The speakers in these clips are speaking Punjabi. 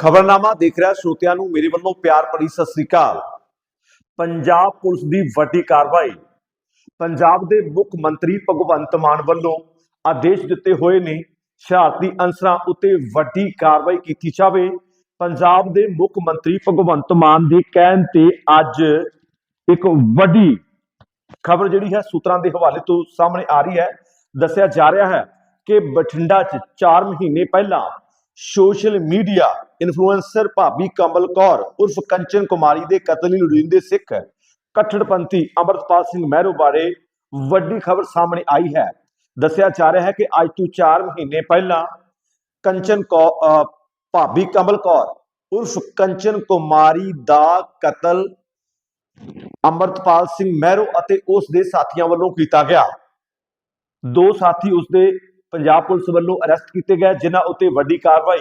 ਖਬਰਨਾਮਾ ਦੇਖ ਰਿਹਾ ਸਰੋਤਿਆਂ ਨੂੰ ਮੇਰੇ ਵੱਲੋਂ ਪਿਆਰ ਭਰੀ ਸਤਿ ਸ੍ਰੀ ਅਕਾਲ। ਪੰਜਾਬ ਪੁਲਿਸ ਦੀ ਵੱਡੀ ਕਾਰਵਾਈ। ਪੰਜਾਬ ਦੇ ਮੁੱਖ ਮੰਤਰੀ ਭਗਵੰਤ ਮਾਨ ਵੱਲੋਂ ਆਦੇਸ਼ ਦਿੱਤੇ ਹੋਏ ਨੇ, ਸ਼ਰਾਰਤੀ ਅਨਸਰਾਂ ਉੱਤੇ ਵੱਡੀ ਕਾਰਵਾਈ ਕੀਤੀ ਜਾਵੇ। ਪੰਜਾਬ ਦੇ ਮੁੱਖ ਮੰਤਰੀ ਭਗਵੰਤ ਮਾਨ ਦੇ ਕਹਿਣ ਤੇ ਅੱਜ ਇੱਕ ਵੱਡੀ ਖਬਰ ਜਿਹੜੀ ਹੈ ਸੂਤਰਾਂ ਦੇ ਹਵਾਲੇ ਤੋਂ ਸਾਹਮਣੇ ਆ ਰਹੀ ਹੈ। ਦੱਸਿਆ ਜਾ ਰਿਹਾ ਹੈ ਕਿ ਬਠਿੰਡਾ 'ਚ 4 ਮਹੀਨੇ ਪਹਿਲਾਂ ਸੋਸ਼ਲ ਮੀਡੀਆ ਇਨਫਲੂਐਂਸਰ ਭਾਬੀ ਕਮਲ ਕੌਰ ਉਰਫ ਕੰਚਨ ਕੁਮਾਰੀ ਦੇ ਕਤਲ ਲਈ ਲੋੜੀਂਦੇ ਸਿੱਖ ਕੱਟੜਪੰਥੀ ਅਮਰਤਪਾਲ ਸਿੰਘ ਮਹਿਰੋ ਬਾਰੇ ਵੱਡੀ ਖਬਰ ਸਾਹਮਣੇ ਆਈ ਹੈ। ਦੱਸਿਆ ਜਾ ਰਿਹਾ ਹੈ ਕਿ ਅੱਜ ਤੋਂ 4 ਮਹੀਨੇ ਪਹਿਲਾਂ ਕੰਚਨ ਕੌ ਭਾਬੀ ਕਮਲ ਕੌਰ ਉਰਫ ਕੰਚਨ ਕੁਮਾਰੀ ਦਾ ਕਤਲ ਅਮਰਤਪਾਲ ਸਿੰਘ ਮਹਿਰੋ ਅਤੇ ਉਸ ਦੇ ਸਾਥੀਆਂ ਵੱਲੋਂ ਕੀਤਾ ਗਿਆ। ਦੋ ਸਾਥੀ ਉਸ ਦੇ ਪੰਜਾਬ ਪੁਲਿਸ ਵੱਲੋਂ ਅਰੈਸਟ ਕੀਤੇ ਗਏ, ਜਿਨ੍ਹਾਂ ਉੱਤੇ ਵੱਡੀ ਕਾਰਵਾਈ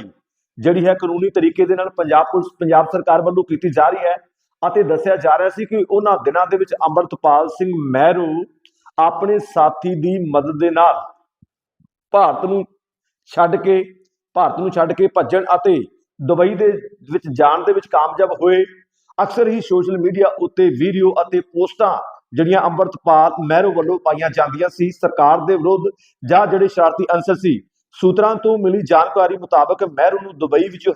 ਜਿਹੜੀ ਹੈ ਕਾਨੂੰਨੀ ਤਰੀਕੇ ਦੇ ਨਾਲ ਪੰਜਾਬ ਪੁਲਿਸ, ਪੰਜਾਬ ਸਰਕਾਰ ਵੱਲੋਂ ਕੀਤੀ ਜਾ ਰਹੀ ਹੈ ਅਤੇ ਦੱਸਿਆ ਜਾ ਰਿਹਾ ਸੀ ਕਿ ਉਹਨਾਂ ਦਿਨਾਂ ਦੇ ਵਿੱਚ ਅੰਮ੍ਰਿਤਪਾਲ ਸਿੰਘ ਮਹਿਰੂ ਆਪਣੇ ਸਾਥੀ ਦੀ ਮਦਦ ਦੇ ਨਾਲ ਭਾਰਤ ਨੂੰ ਛੱਡ ਕੇ, ਭਾਰਤ ਨੂੰ ਛੱਡ ਕੇ ਭੱਜਣ ਅਤੇ ਦੁਬਈ ਦੇ ਵਿੱਚ ਜਾਣ ਦੇ ਵਿੱਚ ਕਾਮਯਾਬ ਹੋਏ। ਅਕਸਰ ਹੀ ਸੋਸ਼ਲ ਮੀਡੀਆ ਉੱਤੇ ਵੀਡੀਓ ਅਤੇ ਪੋਸਟਾਂ ਜਿਹੜੀਆਂ ਅੰਮ੍ਰਿਤਪਾਲ ਮਹਿਰੂ ਵੱਲੋਂ ਪਾਈਆਂ ਜਾਂਦੀਆਂ ਸੀ ਸਰਕਾਰ ਦੇ ਵਿਰੁੱਧ ਜਾਂ ਜਿਹੜੇ ਸ਼ਰਾਰਤੀ ਅੰਸਰ ਸੀ, ਸੂਤਰਾਂ ਤੋਂ ਮਿਲੀ ਜਾਣਕਾਰੀ ਮੁਤਾਬਕ ਮਹਿਰੂ ਨੂੰ ਦੁਬਈ ਵਿੱਚ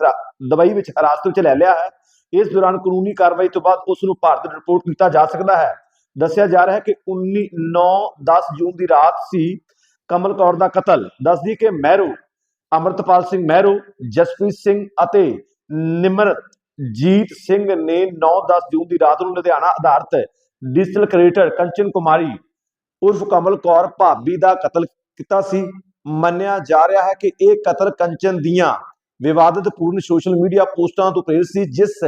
ਦੁਬਈ ਵਿੱਚ ਹਿਰਾਸਤ ਵਿੱਚ ਲੈ ਲਿਆ ਹੈ। ਇਸ ਦੌਰਾਨ ਕਾਨੂੰਨੀ ਕਾਰਵਾਈ ਤੋਂ ਬਾਅਦ ਉਸ ਨੂੰ ਭਾਰਤ ਰਿਪੋਰਟ ਕੀਤਾ ਜਾ ਸਕਦਾ ਹੈ। ਦੱਸਿਆ ਜਾ ਰਿਹਾ ਹੈ ਕਿ 19 9 10 ਜੂਨ ਦੀ ਰਾਤ ਸੀ ਕਮਲ ਕੌਰ ਦਾ ਕਤਲ। ਦੱਸਦੀ ਕਿ ਮਹਿਰੂ ਅਮਰਤਪਾਲ ਸਿੰਘ ਮਹਿਰੂ ਜਸਪ੍ਰੀਤ ਸਿੰਘ ਅਤੇ ਨਿਮਰਜੀਤ ਸਿੰਘ ਨੇ 9-10 ਜੂਨ ਦੀ ਰਾਤ ਨੂੰ ਲੁਧਿਆਣਾ ਆਧਾਰਿਤ ਡਿਜੀਟਲ ਕ੍ਰੀਏਟਰ ਕੰਚਨ ਕੁਮਾਰੀ ਉਰਫ ਕਮਲ ਕੌਰ ਭਾਬੀ ਦਾ ਕਤਲ ਕੀਤਾ ਸੀ। ਮੰਨਿਆ ਜਾ ਰਿਹਾ ਹੈ ਕਿ ਇਹ ਕਤਲ ਕੰਚਨ ਦੀਆਂ ਵਿਵਾਦਤ ਪੂਰਨ ਸੋਸ਼ਲ ਮੀਡੀਆ ਪੋਸਟਾਂ ਤੋਂ ਪ੍ਰੇਰਿਤ ਸੀ, ਜਿਸ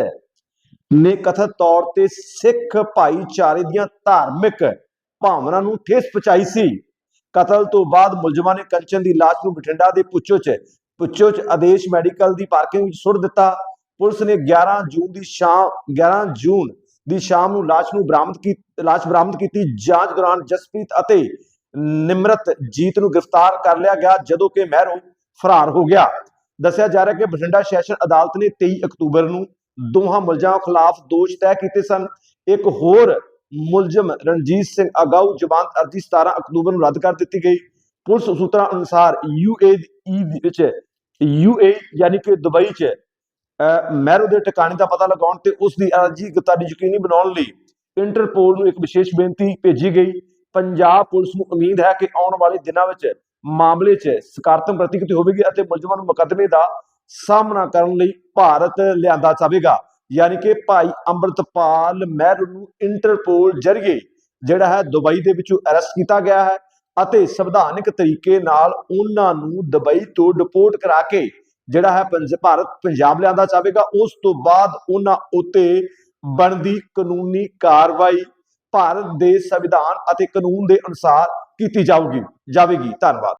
ਨੇ ਕਥਿਤ ਤੌਰ ਤੇ ਸਿੱਖ ਭਾਈਚਾਰੇ ਦੀਆਂ ਧਾਰਮਿਕ ਭਾਵਨਾ ਨੂੰ ਠੇਸ ਪਹੁੰਚਾਈ ਸੀ। ਕਤਲ ਤੋਂ ਬਾਅਦ ਮੁਲਜ਼ਮਾਂ ਨੇ ਕੰਚਨ ਦੀ ਲਾਸ਼ ਨੂੰ ਬਠਿੰਡਾ ਦੇ ਪੁੱਛੋ 'ਚ ਪੁੱਛੋ 'ਚ ਆਦੇਸ਼ ਮੈਡੀਕਲ ਦੀ ਪਾਰਕਿੰਗ ਵਿੱਚ ਸੁੱਟ ਦਿੱਤਾ। ਪੁਲਿਸ ਨੇ 11 ਜੂਨ ਦੀ ਸ਼ਾਮ 11 ਜੂਨ ਦੀ ਸ਼ਾਮ ਨੂੰ ਲਾਸ਼ ਨੂੰ ਬਰਾਮਦ ਕੀ, ਲਾਸ਼ ਬਰਾਮਦ ਕੀਤੀ ਜਾਂਚ ਦੌਰਾਨ ਜਸਪ੍ਰੀਤ ਅਤੇ ਨਿਮਰਤ ਜੀਤ ਨੂੰ ਗ੍ਰਿਫਤਾਰ ਕਰ ਲਿਆ ਗਿਆ, ਜਦੋਂ ਕਿ ਮਹਿਰੂ ਫਰਾਰ ਹੋ ਗਿਆ। ਦੱਸਿਆ ਜਾ ਰਿਹਾ ਕਿ ਬਠਿੰਡਾ ਸੈਸ਼ਨ ਅਦਾਲਤ ਨੇ 23 ਅਕਤੂਬਰ ਨੂੰ ਦੋਹਾਂ ਮੁਲਜ਼ਮਾਂ ਖਿਲਾਫ ਦੋਸ਼ ਤੈਅ ਕੀਤੇ ਸਨ। ਇੱਕ ਹੋਰ ਮੁਲਜ਼ਮ ਰਣਜੀਤ ਸਿੰਘ ਅਗਾਊ ਜ਼ਮਾਨਤ ਅਰਜ਼ੀ 17 ਅਕਤੂਬਰ ਨੂੰ ਰੱਦ ਕਰ ਦਿੱਤੀ ਗਈ। ਪੁਲਿਸ ਸੂਤਰਾਂ ਅਨੁਸਾਰ ਯੂਏਈ ਵਿੱਚ ਯੂਏ ਯਾਨੀ ਕਿ ਦੁਬਈ 'ਚ ਅਹ, ਮਹਿਰੂ ਦੇ ਟਿਕਾਣੇ ਦਾ ਪਤਾ ਲਗਾਉਣ ਤੇ ਉਸ ਦੀ ਅਰਜ਼ੀ ਗਤਾਰੀ ਯਕੀਨੀ ਬਣਾਉਣ ਲਈ ਇੰਟਰਪੋਲ ਨੂੰ ਇੱਕ ਵਿਸ਼ੇਸ਼ ਬੇਨਤੀ ਭੇਜੀ ਗਈ। ਪੰਜਾਬ ਪੁਲਿਸ ਨੂੰ ਉਮੀਦ ਹੈ ਕਿ ਆਉਣ ਵਾਲੇ ਦਿਨਾਂ ਵਿੱਚ ਮਾਮਲੇ 'ਚ ਸਕਾਰਾਤਮਕ ਪ੍ਰਤੀਕਿਰਤੀ ਹੋਵੇਗੀ ਅਤੇ ਮੁਲਜ਼ਮਾਂ ਨੂੰ ਮੁਕੱਦਮੇ ਦਾ ਸਾਹਮਣਾ ਕਰਨ ਲਈ ਭਾਰਤ ਲਿਆਂਦਾ ਜਾਵੇਗਾ। ਯਾਨੀ ਕਿ ਭਾਈ ਅੰਮ੍ਰਿਤਪਾਲ ਮਹਿਰੂ ਨੂੰ ਇੰਟਰਪੋਲ ਜ਼ਰੀਏ ਜਿਹੜਾ ਹੈ ਦੁਬਈ ਦੇ ਵਿੱਚੋਂ ਅਰੈਸਟ ਕੀਤਾ ਗਿਆ ਹੈ ਅਤੇ ਸੰਵਿਧਾਨਿਕ ਤਰੀਕੇ ਨਾਲ ਉਹਨਾਂ ਨੂੰ ਦੁਬਈ ਤੋਂ ਡਿਪੋਰਟ ਕਰਾ ਕੇ ਜਿਹੜਾ ਹੈ ਪੰਜ- ਭਾਰਤ ਪੰਜਾਬ ਲਿਆਂਦਾ ਜਾਵੇਗਾ। ਉਸ ਤੋਂ ਬਾਅਦ ਉਹਨਾਂ ਉੱਤੇ ਬਣਦੀ ਕਾਨੂੰਨੀ ਕਾਰਵਾਈ ਭਾਰਤ ਦੇ ਸੰਵਿਧਾਨ ਅਤੇ ਕਾਨੂੰਨ ਦੇ ਅਨੁਸਾਰ ਕੀਤੀ ਜਾਊਗੀ, ਜਾਵੇਗੀ। ਧੰਨਵਾਦ।